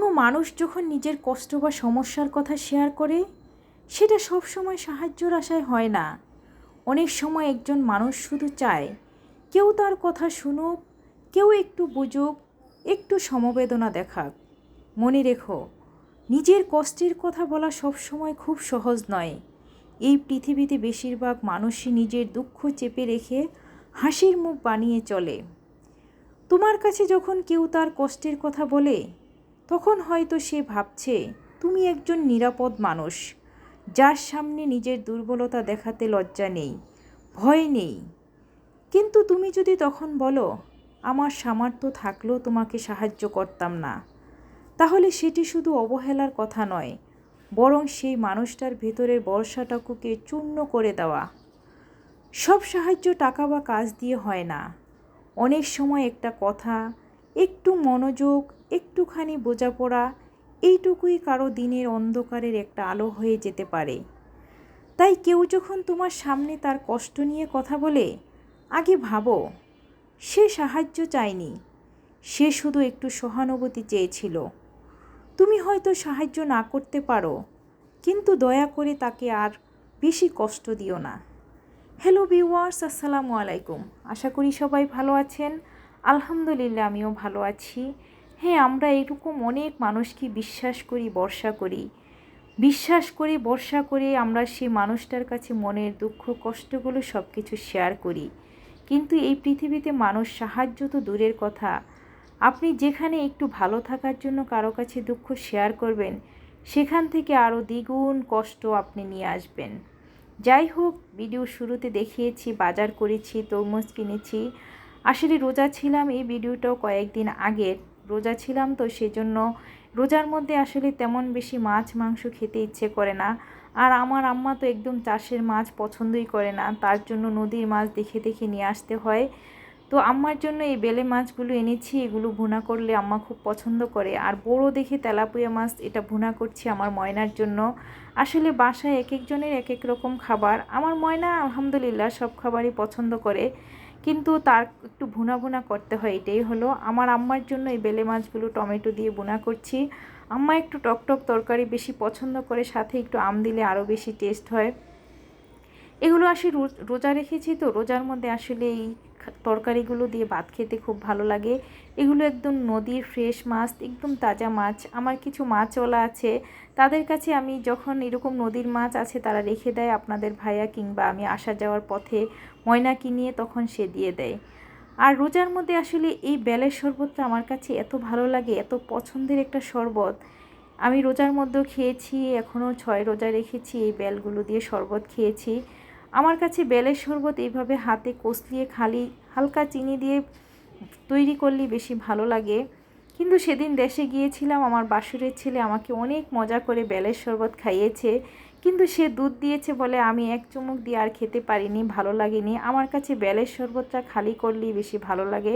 কোনো মানুষ যখন নিজের কষ্ট বা সমস্যার কথা শেয়ার করে, সেটা সবসময় সাহায্যর আশায় হয় না। অনেক সময় একজন মানুষ শুধু চায়, কেউ তার কথা শুনুক, কেউ একটু বুঝুক, একটু সমবেদনা দেখাক। মনে রেখো, নিজের কষ্টের কথা বলা সবসময় খুব সহজ নয়। এই পৃথিবীতে বেশিরভাগ মানুষই নিজের দুঃখ চেপে রেখে হাসির মুখ বানিয়ে চলে। তোমার কাছে যখন কেউ তার কষ্টের কথা বলে তখন হয়তো সে ভাবছে, তুমি একজন নিরাপদ মানুষ। যার সামনে নিজের দুর্বলতা দেখাতে লজ্জা নেই, ভয় নেই। কিন্তু তুমি যদি তখন বলো, আমার সামর্থ্য থাকলেও তোমাকে সাহায্য করতাম না তাহলে সেটি শুধু অবহেলার কথা নয়, বরং সেই মানুষটার ভেতরের বর্ষাটাকুকে চূর্ণ করে দেওয়া। সব সাহায্য টাকা বা কাজ দিয়ে হয় না। অনেক সময় একটা কথা, একটু মনোযোগ একটুখানি বোঝাপড়া, এইটুকুই কারও দিনের অন্ধকারের একটা আলো হয়ে যেতে পারে। তাই কেউ যখন তোমার সামনে তার কষ্ট নিয়ে কথা বলে, আগে ভাবো, সে সাহায্য চায়নি। সে শুধু একটু সহানুভূতি চেয়েছিল। তুমি হয়তো সাহায্য না করতে পারো, কিন্তু দয়া করে তাকে আর বেশি কষ্ট দিও না। হ্যালো ভিউয়ার্স, আসসালামু আলাইকুম। আশা করি সবাই ভালো আছেন। আলহামদুলিল্লাহ, আমিও ভালো আছি। হ্যাঁ আমরা এরকম অনেক মানুষকে বিশ্বাস করি, ভরসা করি। বিশ্বাস করে, ভরসা করে আমরা সেই মানুষটার কাছে মনের দুঃখ, কষ্টগুলো সব কিছু শেয়ার করি। কিন্তু এই পৃথিবীতে মানুষ সাহায্য তো দূরের কথা। আপনি যেখানে একটু ভালো থাকার জন্য কারও কাছে দুঃখ শেয়ার করবেন, সেখান থেকে আরও দ্বিগুণ কষ্ট আপনি নিয়ে আসবেন। যাই হোক ভিডিও শুরুতে দেখিয়েছি, বাজার করেছি, তরমুজ কিনেছি। আসলে রোজা ছিলাম এই ভিডিওটাও কয়েকদিন আগের। রোজা ছিলাম, তো সেজন্য রোজার মধ্যে আসলে তেমন বেশি মাছ, মাংস খেতে ইচ্ছে করে না। আর আমার আম্মা তো একদম চাষের মাছ পছন্দই করে না, তার জন্য নদীর মাছ দেখে দেখে নিয়ে আসতে হয়। তো আম্মার জন্য এই বেলে মাছগুলো এনেছি, এগুলো ভুনা করলে আম্মা খুব পছন্দ করে। আর বড় দেখে তেলাপুয়া মাছ, এটা ভুনা করছি আমার ময়নার জন্য। আসলে বাসায় এক একজনের এক এক রকম খাবার। আমার ময়না আলহামদুলিল্লাহ সব খাবারই পছন্দ করে। কিন্তু তার একটু ভুনা ভুনা করতে হয়, এটাই হলো। আমার আম্মার জন্য এই বেলে মাছগুলো টমেটো দিয়ে বোনা করছি। আম্মা একটু টক টক তরকারি বেশি পছন্দ করে, সাথে একটু আম দিলে আরও বেশি টেস্ট হয়। এগুলো আসলে রোজা রেখেছি তো, রোজার মধ্যে আসলে এই তরকারিগুলো দিয়ে ভাত খেতে খুব ভালো লাগে। এগুলো একদম নদীর ফ্রেশ মাছ, একদম তাজা মাছ। আমার কিছু মাছওয়ালা আছে, তাদের কাছে আমি যখন এরকম নদীর মাছ আছে তারা রেখে দেয় আপনাদের ভাইয়া কিংবা আমি আসা যাওয়ার পথে ময়না কিনিয়ে তখন সে দিয়ে দেয়। আর রোজার মধ্যে আসলে এই বেলের শরবতটা আমার কাছে এত ভালো লাগে, এত পছন্দের একটা শরবত। আমি রোজার মধ্যেও খেয়েছি, এখনও ছয় রোজা রেখেছি, এই বেলগুলো দিয়ে শরবত খেয়েছি। আমার কাছে বেলের শরবত এইভাবে হাতে কষলিয়ে খালি হালকা চিনি দিয়ে তৈরি করলে বেশি ভালো লাগে। কিন্তু সেদিন দেশে গিয়েছিলাম, আমার বাসুরের ছেলে আমাকে অনেক মজা করে বেলের শরবত খাইয়েছে। কিন্তু সে দুধ দিয়েছে বলে আমি এক চুমুক দিয়ে আর খেতে পারিনি, ভালো লাগেনি। আমার কাছে বেলের শরবতটা খালি করলেই বেশি ভালো লাগে।